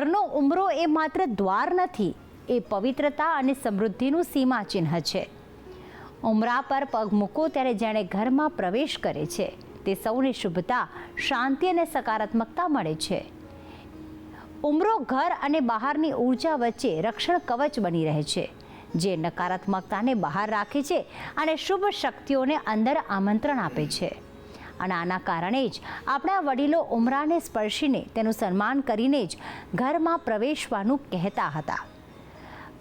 ઘરનો ઉમરો એ માત્ર દ્વાર નથી, એ પવિત્રતા અને સમૃદ્ધિનું સીમાચિહ્ન છે. ઉમરા પર પગ મૂકો ત્યારે જેણે ઘરમાં પ્રવેશ કરે છે, તે સૌને શુભતા, શાંતિ અને સકારાત્મકતા મળે છે. ઉમરો ઘર અને બહારની ઊર્જા વચ્ચે રક્ષણ કવચ બની રહે છે, જે નકારાત્મકતાને બહાર રાખે છે અને શુભ શક્તિઓને અંદર આમંત્રણ આપે છે. અને આના કારણે જ આપણા વડીલો ઉમરાને સ્પર્શીને તેનું સન્માન કરીને જ ઘરમાં પ્રવેશવાનું કહેતા હતા.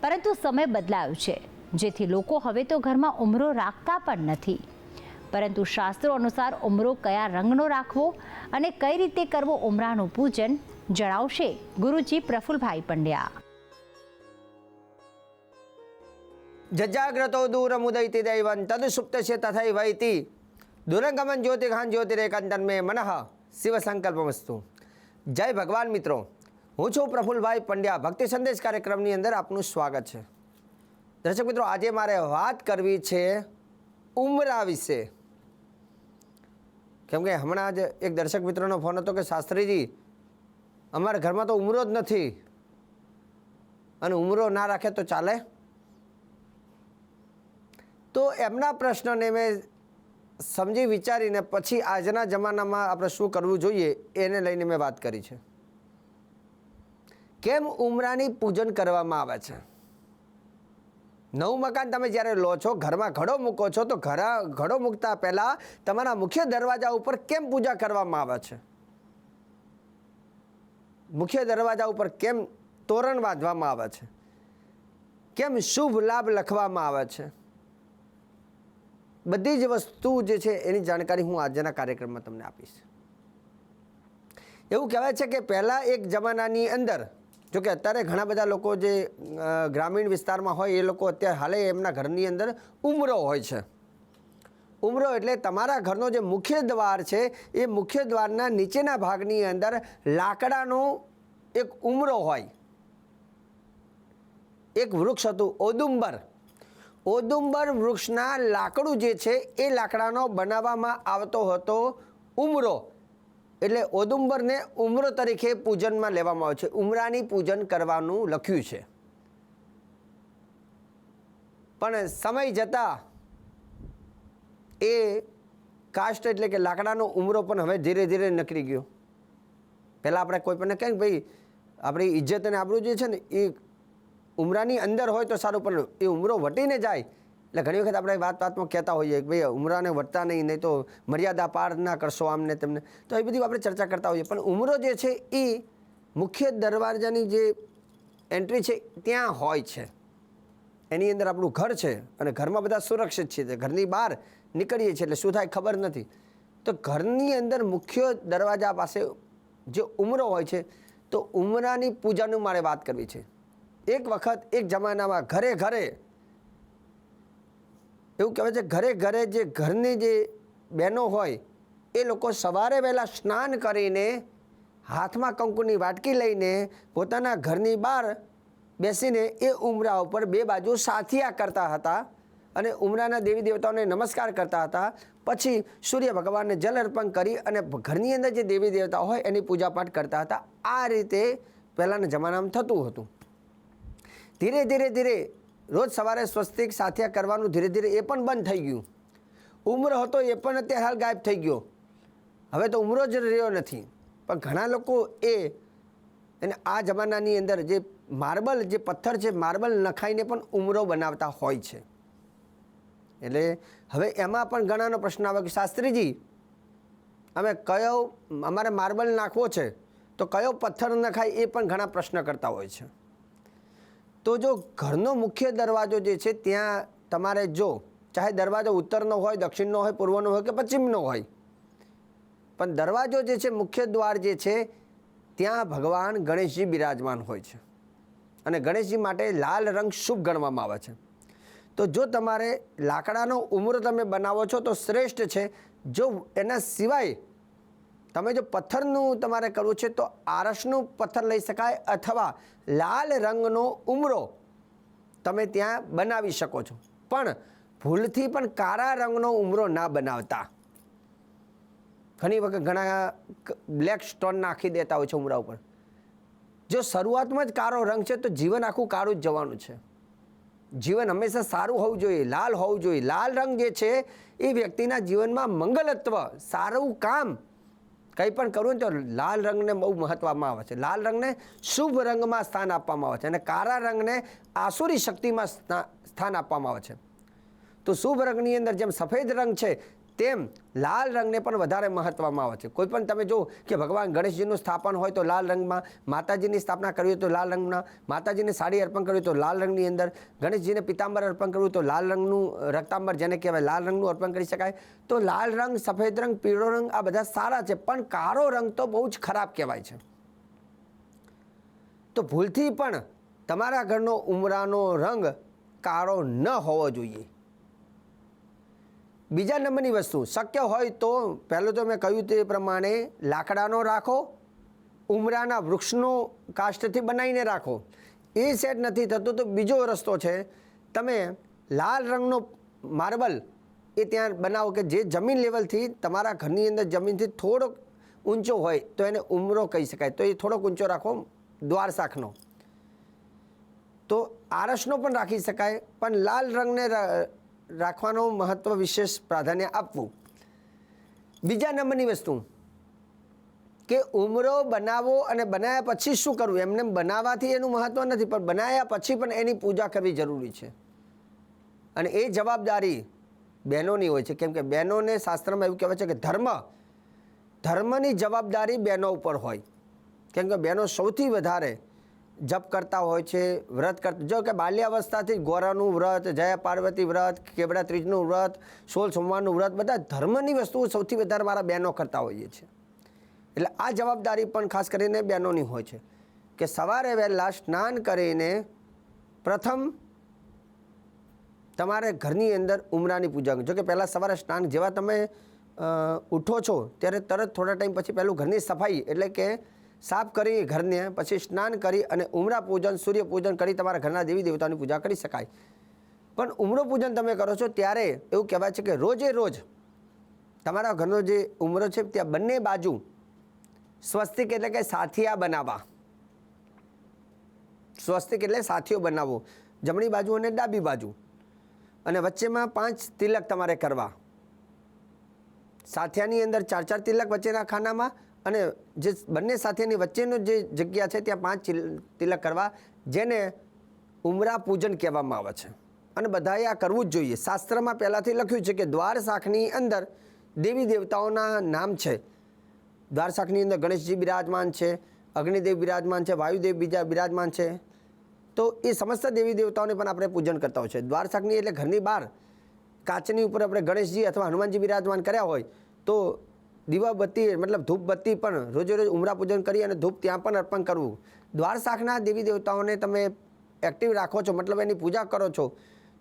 પરંતુ સમય બદલાયો છે, જેથી લોકો હવે તો ઘરમાં ઉમરો રાખતા પણ નથી. પરંતુ શાસ્ત્રો અનુસાર ઉમરો કયા રંગનો રાખવો અને કઈ રીતે કરવો ઉમરાનું પૂજન જણાવશે ગુરુજી પ્રફુલભાઈ પંડ્યા. જજાગ્રતો દૂરમુદૈતિ દૈવં તદસુપ્તસ્ય તથૈવૈતિ દુરંગમન જ્યોતિઘાન જ્યોતિરેકાંતન મે મનઃ શિવ સંકલ્પમસ્તુ જય ભગવાન મિત્રો હું છું પ્રફુલભાઈ પંડ્યા ભક્તિ સંદેશ કાર્યક્રમની અંદર આપનું સ્વાગત છે દર્શક મિત્રો આજે મારે વાત કરવી છે ઉમરા વિશે કેમ કે હમણાં જ એક દર્શક મિત્રોનો ફોન હતો કે શાસ્ત્રીજી અમારા ઘરમાં તો ઉમરો જ નથી અને ઉમરો ના રાખે તો ચાલે તો એમના પ્રશ્નને મેં સમજી વિચારીને પછી આજના જમાનામાં આપણે શું કરવું જોઈએ એને લઈને મેં વાત કરી છે. કેમ ઉમરાની પૂજન કરવામાં આવે છે? નવું મકાન તમે જ્યારે લો છો, ઘરમાં ઘડો મૂકો છો, તો ઘરા ઘડો મૂકતા પહેલાં તમારા મુખ્ય દરવાજા ઉપર કેમ પૂજા કરવામાં આવે છે? મુખ્ય દરવાજા ઉપર કેમ તોરણ બાંધવામાં આવે છે? કેમ શુભ લાભ લખવામાં આવે છે? બધી જ વસ્તુ જે છે એની જાણકારી હું આજના કાર્યક્રમમાં તમને આપીશ. એવું કહેવાય છે કે પહેલાં એક જમાનાની અંદર, જો કે અત્યારે ઘણા બધા લોકો જે ગ્રામીણ વિસ્તારમાં હોય એ લોકો અત્યારે હાલે એમના ઘરની અંદર ઉમરો હોય છે. ઉમરો એટલે તમારા ઘરનો જે મુખ્ય દ્વાર છે એ મુખ્ય દ્વારના નીચેના ભાગની અંદર લાકડાનો એક ઉમરો હોય. એક વૃક્ષ હતું ઓદુંબર. ઓદુંબર વૃક્ષના લાકડું જે છે એ લાકડાનો બનાવવામાં આવતો હતો ઉમરો. એટલે ઓદુંબરને ઉમરો તરીકે પૂજનમાં લેવામાં આવે છે. ઉમરાની પૂજન કરવાનું લખ્યું છે. પણ સમય જતાં એ કાસ્ટ એટલે કે લાકડાનો ઉમરો પણ હવે ધીરે ધીરે નકરી ગયો. પહેલાં આપણે કોઈ પણ કહે ભાઈ આપણી ઇજ્જત અને આપણું જે છે ને એ ઉમરાની અંદર હોય તો સારું, પણ એ ઉમરો વટીને જાય. એટલે ઘણી વખત આપણે વાત વાતમાં કહેતા હોઈએ કે ભાઈ, ઉમરાને વટતા નહીં નહીં તો મર્યાદા પાર ના કરશો આમને, તેમને. તો એ બધી આપણે ચર્ચા કરતા હોઈએ. પણ ઉમરો જે છે એ મુખ્ય દરવાજાની જે એન્ટ્રી છે ત્યાં હોય છે. એની અંદર આપણું ઘર છે અને ઘરમાં બધા સુરક્ષિત છે. ઘરની બહાર નીકળીએ છીએ, એટલે શું થાય ખબર નથી. તો ઘરની અંદર મુખ્ય દરવાજા પાસે જે ઉમરો હોય છે, તો ઉમરાની પૂજાનું મારે વાત કરવી છે. એક વખત એક જમાનામાં ઘરે ઘરે એવું કહેવાય છે, ઘરે ઘરે જે ઘરની જે બહેનો હોય, એ લોકો સવારે વહેલા સ્નાન કરીને હાથમાં કંકુની વાટકી લઈને પોતાના ઘરની બહાર બેસીને એ ઉમરા ઉપર બે બાજુ સાથિયા કરતા હતા અને ઉમરાના દેવી દેવતાઓને નમસ્કાર કરતા હતા. પછી સૂર્ય ભગવાનને જલ અર્પણ કરી અને ઘરની અંદર જે દેવી દેવતા હોય એની પૂજાપાઠ કરતા હતા. આ રીતે પહેલાંના જમાનામાં થતું હતું. ધીરે ધીરે ધીરે રોજ સવારે સ્વસ્તિક સાથિયા કરવાનું ધીરે ધીરે એ પણ બંધ થઈ ગયું. ઉમરો હતો એ પણ અત્યારે હાલ ગાયબ થઈ ગયો. હવે તો ઉમરો જ રહ્યો નથી. પણ ઘણા લોકો એ અને આ જમાનાની અંદર જે માર્બલ, જે પથ્થર છે, માર્બલ નખાઈને પણ ઉમરો બનાવતા હોય છે. એટલે હવે એમાં પણ ઘણાનો પ્રશ્ન આવે કે શાસ્ત્રીજી, અમે કયો, અમારે માર્બલ નાખવો છે, તો કયો પથ્થર નખાય એ પણ ઘણા પ્રશ્ન કરતા હોય છે. તો જો ઘરનો મુખ્ય દરવાજો જે છે, ત્યાં તમારે જો ચાહે દરવાજો ઉત્તરનો હોય, દક્ષિણનો હોય, પૂર્વનો હોય કે પશ્ચિમનો હોય, પણ દરવાજો જે છે, મુખ્ય દ્વાર જે છે, ત્યાં ભગવાન ગણેશજી બિરાજમાન હોય છે. અને ગણેશજી માટે લાલ રંગ શુભ ગણવામાં આવે છે. તો જો તમારે લાકડાનો ઉમરો તમે બનાવો છો, તો શ્રેષ્ઠ છે. જો એના સિવાય તમે જો પથ્થરનું તમારે કરવું છે તો આરસનું પથ્થર લઈ શકાય અથવા લાલ રંગનો ઉમરો તમે ત્યાં બનાવી શકો છો. પણ ભૂલથી પણ કાળા રંગનો ઉમરો ના બનાવતા. ઘણી વખત ઘણા બ્લેક સ્ટોન નાખી દેતા હોય છે ઉમરા ઉપર. જો શરૂઆતમાં જ કાળો રંગ છે તો જીવન આખું કાળું જ જવાનું છે. જીવન હંમેશા સારું હોવું જોઈએ, લાલ હોવું જોઈએ. લાલ રંગ જે છે એ વ્યક્તિના જીવનમાં મંગલત્વ, સારું કામ કંઈ પણ કરવું ને તો લાલ રંગને બહુ મહત્વમાં આવે છે. લાલ રંગને શુભ રંગમાં સ્થાન આપવામાં આવે છે અને કાળા રંગને આસુરી શક્તિમાં સ્થા- સ્થાન આપવામાં આવે છે. તો શુભ રંગની અંદર જેમ સફેદ રંગ છે તેમ લાલ રંગને પણ વધારે મહત્ત્વમાં આવે છે. કોઈ પણ તમે જો કે ભગવાન ગણેશજીનું સ્થાપન હોય તો લાલ રંગમાં માતાજીની સ્થાપના કરવી હોય તો લાલ રંગના, માતાજીને સાડી અર્પણ કરવી તો લાલ રંગની અંદર, ગણેશજીને પિતાંબર અર્પણ કરવું તો લાલ રંગનું રક્તાંબર જેને કહેવાય લાલ રંગનું અર્પણ કરી શકાય. તો લાલ રંગ, સફેદ રંગ, પીળો રંગ આ બધા સારા છે, પણ કાળો રંગ તો બહુ જ ખરાબ કહેવાય છે. તો ભૂલથી પણ તમારા ઘરનો ઉમરાનો રંગ કાળો ન હોવો જોઈએ. બીજા નંબરની વસ્તુ, શક્ય હોય તો પહેલું તો મેં કહ્યું તે પ્રમાણે લાકડાનો રાખો, ઉમરાના વૃક્ષનો કાષ્ટથી બનાવીને રાખો. એ સેટ નથી થતું તો બીજો રસ્તો છે, તમે લાલ રંગનો માર્બલ એ ત્યાં બનાવો કે જે જમીન લેવલથી તમારા ઘરની અંદર જમીનથી થોડોક ઊંચો હોય તો એને ઉમરો કહી શકાય. તો એ થોડોક ઊંચો રાખો, દ્વાર શાખનો. તો આરસનો પણ રાખી શકાય, પણ લાલ રંગને રાખવાનો મહત્વ વિશેષ પ્રાધાન્ય આપવું. બીજા નંબરની વસ્તુ, કે ઉમરો બનાવો અને બનાવ્યા પછી શું કરવું? એમને બનાવવાથી એનું મહત્વ નથી, પણ બનાવ્યા પછી પણ એની પૂજા કરવી જરૂરી છે. અને એ જવાબદારી બહેનોની હોય છે. કેમ કે બહેનોને શાસ્ત્રમાં એવું કહેવાય છે કે ધર્મ, ધર્મની જવાબદારી બહેનો ઉપર હોય. કેમ કે બહેનો સૌથી વધારે જપ કરતા હોય છે, વ્રત કરતા જો કે બાલ્યાવસ્થાથી ગોરાનું વ્રત જયા પાર્વતી વ્રત કેવડા ત્રીજનું વ્રત, સોળ સોમવારનું વ્રત, બધા ધર્મની વસ્તુઓ સૌથી વધારે મારા બહેનો કરતા હોઈએ છીએ. એટલે આ જવાબદારી પણ ખાસ કરીને બહેનોની હોય છે કે સવારે વહેલા સ્નાન કરીને પ્રથમ તમારે ઘરની અંદર ઉમરાની પૂજા જો કે પહેલાં સવારે સ્નાન જેવા તમે ઉઠો છો, ત્યારે તરત થોડા ટાઈમ પછી પહેલું ઘરની સફાઈ, એટલે કે સાફ કરી ઘરને, પછી સ્નાન કરી અને ઉમરા પૂજન, સૂર્ય પૂજન કરી તમારા ઘરના દેવી દેવતાની પૂજા કરી શકાય. પણ ઉમરો પૂજન તમે કરો છો ત્યારે એવું કહેવાય છે કે રોજે રોજ તમારા ઘરનો જે ઉમરો છે ત્યાં બંને બાજુ સ્વસ્તિક એટલે કે સાથિયા બનાવવા. સ્વસ્તિક એટલે સાથીઓ બનાવવો. જમણી બાજુ અને ડાબી બાજુ. અને વચ્ચેમાં પાંચ તિલક તમારે કરવા. સાથિયાની અંદર ચાર ચાર તિલક વચ્ચેના ખાનામાં અને જે બંને સાથેની વચ્ચેનું જે જગ્યા છે ત્યાં પાંચ તિલક કરવા, જેને ઉમરા પૂજન કહેવામાં આવે છે. અને બધાએ આ કરવું જ જોઈએ. શાસ્ત્રમાં પહેલાંથી લખ્યું છે કે દ્વાર શાખની અંદર દેવી દેવતાઓના નામ છે. દ્વાર શાખની અંદર ગણેશજી બિરાજમાન છે, અગ્નિદેવ બિરાજમાન છે, વાયુદેવ બીજા બિરાજમાન છે. તો એ સમસ્ત દેવી દેવતાઓને પણ આપણે પૂજન કરતા હોય છે. દ્વાર શાખની એટલે ઘરની બહાર કાચની ઉપર આપણે ગણેશજી અથવા હનુમાનજી બિરાજમાન કર્યા હોય, તો દીવાબત્તી, મતલબ ધૂપબત્તી પણ રોજે રોજ ઉમરા પૂજન કરી અને ધૂપ ત્યાં પણ અર્પણ કરવું. દ્વાર શાખના દેવી દેવતાઓને તમે એક્ટિવ રાખો છો, મતલબ એની પૂજા કરો છો,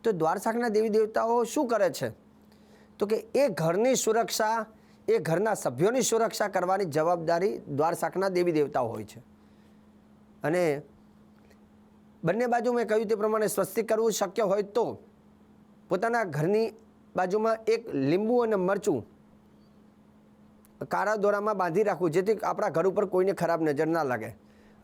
તો દ્વાર શાખના દેવી દેવતાઓ શું કરે છે? તો કે એ ઘરની સુરક્ષા, એ ઘરના સભ્યોની સુરક્ષા કરવાની જવાબદારી દ્વાર શાખના દેવી દેવતાઓ હોય છે. અને બંને બાજુ મેં કહ્યું તે પ્રમાણે સ્વસ્તિક કરવું શક્ય હોય તો, પોતાના ઘરની બાજુમાં એક લીંબુ અને મરચું કાળા દોરામાં બાંધી રાખવું, જેથી આપણા ઘર ઉપર કોઈને ખરાબ નજર ના લાગે.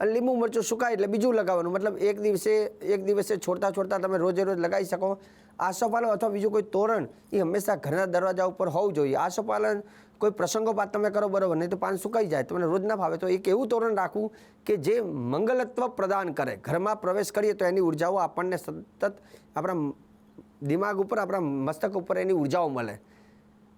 અને લીંબુ મરચું સુકાય એટલે બીજું લગાવવાનું, મતલબ એક દિવસે એક દિવસે છોડતા છોડતા તમે રોજે રોજ લગાવી શકો. આસોપાલન અથવા બીજું કોઈ તોરણ એ હંમેશા ઘરના દરવાજા ઉપર હોવું જોઈએ. આસોપાલન કોઈ પ્રસંગોપાત તમે કરો બરાબર, નહીં તો પાન સુકાઈ જાય. તમને રોજ ના ફાવે તો એક એવું તોરણ રાખવું કે જે મંગલત્વ પ્રદાન કરે. ઘરમાં પ્રવેશ કરીએ તો એની ઉર્જાઓ આપણને સતત આપણા દિમાગ ઉપર, આપણા મસ્તક ઉપર એની ઉર્જાઓ મળે.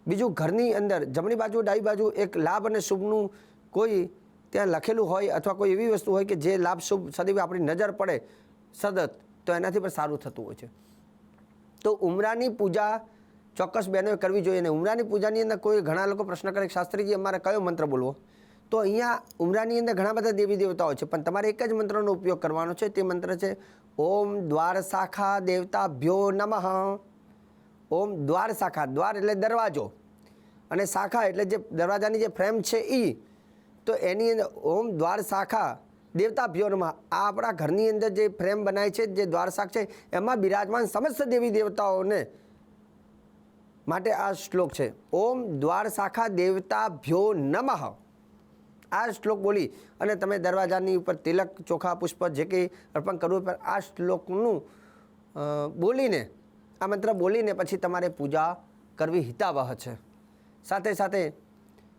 બીજું ઘરની અંદર, જમણી બાજુ, ડાબી બાજુ એક લાભ અને શુભનું કોઈ ત્યાં લખેલું હોય અથવા કોઈ એવી વસ્તુ હોય કે જે લાભ, શુભ સદૈવ આપણી નજર પડે સતત, તો એનાથી પણ સારું થતું હોય છે. તો ઉમરાની પૂજા ચોક્કસ બહેનોએ કરવી જોઈએ અને ઉમરાની પૂજાની અંદર કોઈ ઘણા લોકો પ્રશ્ન કરે શાસ્ત્રીજી, અમારે કયો મંત્ર બોલવો? તો અહીંયા ઉમરાની અંદર ઘણા બધા દેવી દેવતાઓ છે, પણ તમારે એક જ મંત્રનો ઉપયોગ કરવાનો છે. તે મંત્ર છે, ઓમ દ્વાર શાખા દેવતાભ્યો નમઃ. ઓમ દ્વાર શાખા, દ્વાર એટલે દરવાજો. અને શાખા એટલે જે દરવાજાની જે ફ્રેમ છે એ તો એની અંદર ઓમ દ્વાર શાખા દેવતા નમઃ આ આપણા ઘરની અંદર જે ફ્રેમ બનાય છે, જે દ્વાર શાખ છે, એમાં બિરાજમાન સમસ્ત દેવી દેવતાઓને માટે આ શ્લોક છે. ઓમ દ્વાર શાખા દેવતા ભ્યો નમઃ. આ શ્લોક બોલી અને તમે દરવાજાની ઉપર તિલક ચોખા પુષ્પ જે કંઈ અર્પણ કરવું પર આ શ્લોકનું બોલીને આ મંત્ર બોલીને પછી તમારે પૂજા કરવી હિતાવહ છે. સાથે સાથે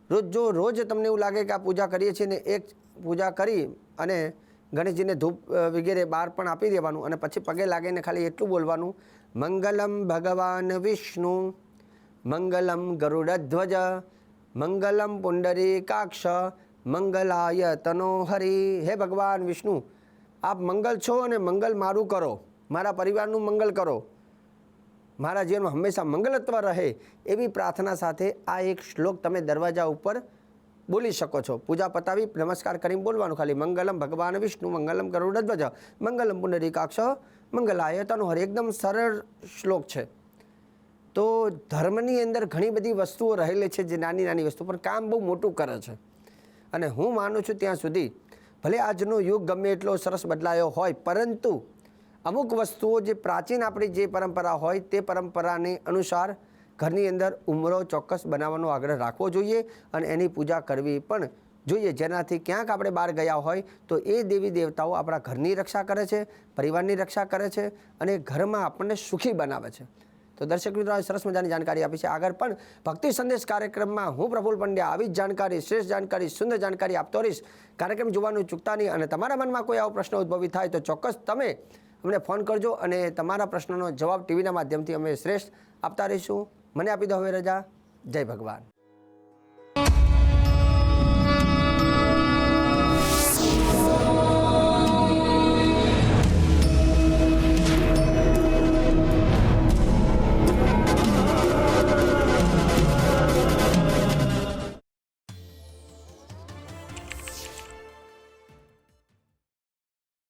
રોજ જો રોજ તમને એવું લાગે કે આ પૂજા કરીએ છીએ ને એક પૂજા કરી અને ગણેશજીને ધૂપ વગેરે બહાર પણ આપી દેવાનું અને પછી પગે લાગીને ખાલી એટલું બોલવાનું, મંગલમ ભગવાન વિષ્ણુ, મંગલમ ગરુડધ્વજ મંગલમ પુંડરીકાક્ષ મંગલાય તનો હરિ. હે ભગવાન વિષ્ણુ, આપ મંગલ છો અને મંગલ મારું કરો, મારા પરિવારનું મંગલ કરો. મારા જીવનમાં હંમેશા મંગલત્વ રહે એવી પ્રાર્થના સાથે આ એક શ્લોક તમે દરવાજા ઉપર બોલી શકો છો. પૂજા પતાવી, નમસ્કાર કરીને બોલવાનું. ખાલી મંગલમ ભગવાન વિષ્ણુ, મંગલમ ગરુડધ્વજ મંગલમ પુંડરીકાક્ષ મંગલાય તનોહર એકદમ સરળ શ્લોક છે. તો ધર્મની અંદર ઘણી બધી વસ્તુઓ રહેલી છે જે નાની નાની વસ્તુ, પણ કામ બહુ મોટું કરે છે. અને હું માનું છું ત્યાં સુધી ભલે આજનો યુગ ગમે એટલો સરસ બદલાયો હોય, પરંતુ અમુક વસ્તુઓ જે પ્રાચીન આપણી જે પરંપરા હોય તે પરંપરાને અનુસાર ઘરની અંદર ઉમરો ચોક્કસ બનાવવાનો આગ્રહ રાખવો જોઈએ અને એની પૂજા કરવી પણ જોઈએ. જેનાથી ક્યાંક આપણે બહાર ગયા હોય તો એ દેવી દેવતાઓ આપણા ઘરની રક્ષા કરે છે, પરિવારની રક્ષા કરે છે અને ઘરમાં આપણને સુખી બનાવે છે. તો દર્શક મિત્રો સરસ મજાની જાણકારી આપી છે. આગળ પણ ભક્તિ સંદેશ કાર્યક્રમમાં હું પ્રફુલ પંડ્યા આવી જ જાણકારી, શ્રેષ્ઠ જાણકારી, સુંદર જાણકારી આપતો રહીશ. કાર્યક્રમ જોવાનું ચૂકતા નહીં અને તમારા મનમાં કોઈ આવો પ્રશ્ન ઉદ્ભવી થાય તો ચોક્કસ તમે અમને ફોન કરજો અને તમારા પ્રશ્નનો જવાબ ટીવીના માધ્યમથી અમે શ્રેષ્ઠ આપતા રહીશું. મને આપી દો હવે રજા. જય ભગવાન.